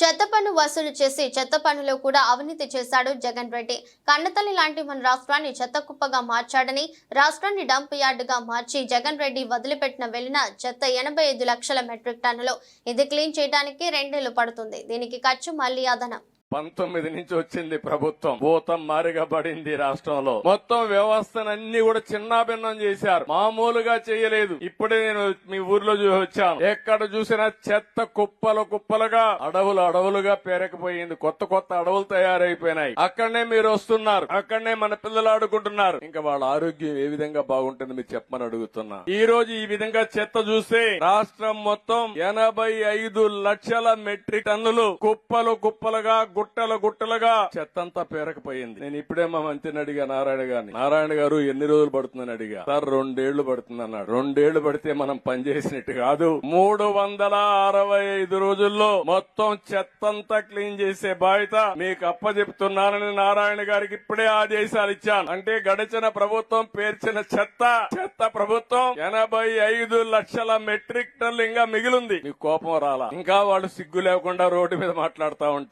చెత్త పన్ను వసూలు చేసి చెత్త పన్నులో కూడా అవినీతి చేశాడు జగన్ రెడ్డి. కన్నతల్లి లాంటి మన రాష్ట్రాన్ని చెత్త కుప్పగా మార్చాడని రాష్ట్రాన్ని డంప్ యార్డుగా మార్చి జగన్ రెడ్డి వదిలిపెట్టిన వెళ్ళిన చెత్త ఎనభై ఐదు లక్షల మెట్రిక్ టన్నులు ఇది క్లీన్ చేయడానికి రెండేళ్ళు పడుతుంది. దీనికి ఖర్చు మళ్ళీ అదనం. పంతొమ్మిది నుంచి వచ్చింది ప్రభుత్వం. భూతం మారిగా పడింది రాష్ట్రంలో. మొత్తం వ్యవస్థనన్ని కూడా చిన్నాభిన్నం చేశారు. మామూలుగా చేయలేదు. ఇప్పుడే నేను మీ ఊర్లో వచ్చాను. ఎక్కడ చూసినా చెత్త కుప్పలు కుప్పలుగా అడవులు అడవులుగా పేరకపోయింది. కొత్త కొత్త అడవులు తయారైపోయినాయి. అక్కడనే మీరు వస్తున్నారు. అక్కడనే మన పిల్లలు ఆడుకుంటున్నారు. ఇంకా వాళ్ళ ఆరోగ్యం ఏ విధంగా బాగుంటుంది మీరు చెప్పమని అడుగుతున్నా. ఈ రోజు ఈ విధంగా చెత్త చూస్తే రాష్ట్రం మొత్తం ఎనభై ఐదు లక్షల మెట్రిక్ టన్నులు కుప్పలు కుప్పలుగా గుట్టలు గుట్టలుగా. చెత్తంతా పేరకపోయింది. నేను ఇప్పుడే మా మంత్రిని అడిగా నారాయణ గారిని. నారాయణ గారు ఎన్ని రోజులు పడుతుందని అడిగా. సార్ రెండేళ్ళు పడుతుంది అన్నాడు. రెండేళ్ళు పడితే మనం పనిచేసినట్టు కాదు. మూడు వందల అరవై ఐదు రోజుల్లో మొత్తం చెత్తంతా క్లీన్ చేసే బాధ్యత మీకు అప్పచెప్తున్నానని నారాయణ గారికి ఇప్పుడే ఆదేశాలు ఇచ్చాను. అంటే గడిచిన ప్రభుత్వం పేర్చిన చెత్త చెత్త ప్రభుత్వం ఎనభై ఐదు లక్షల మెట్రిక్ టన్లు ఇంకా మిగిలింది. మీకు కోపం రాలా? ఇంకా వాళ్ళు సిగ్గు లేకుండా రోడ్డు మీద మాట్లాడుతూ ఉంటారు.